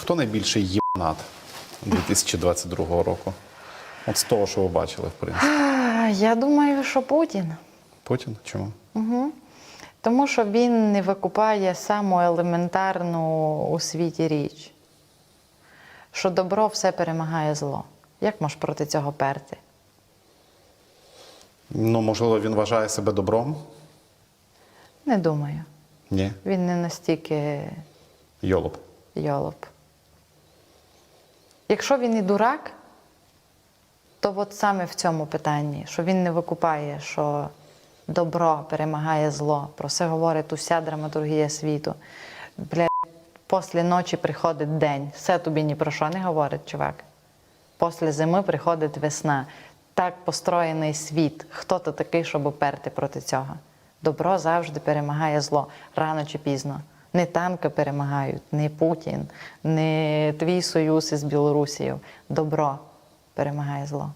Хто найбільший єбнат 2022 року? От з того, що ви бачили, в принципі. Я думаю, що Путін. Путін? Чому? Тому що він не викупає саму елементарну у світі річ, що добро все перемагає зло. Як можеш проти цього перти? Ну, можливо, він вважає себе добром? Не думаю. Ні. Він не настільки Йолоп. йолоп. Якщо він і дурак, то от саме в цьому питанні, що він не викупає, що добро перемагає зло. Про це говорить уся драматургія світу. Бля, після ночі приходить день. Все тобі ні про що не говорить, чувак. Після зими приходить весна. Так построєний світ. Хто ти такий, щоб уперти проти цього? Добро завжди перемагає зло, рано чи пізно. Не танки перемагають, не Путін, не твій союз із Білорусією. Добро перемагає зло.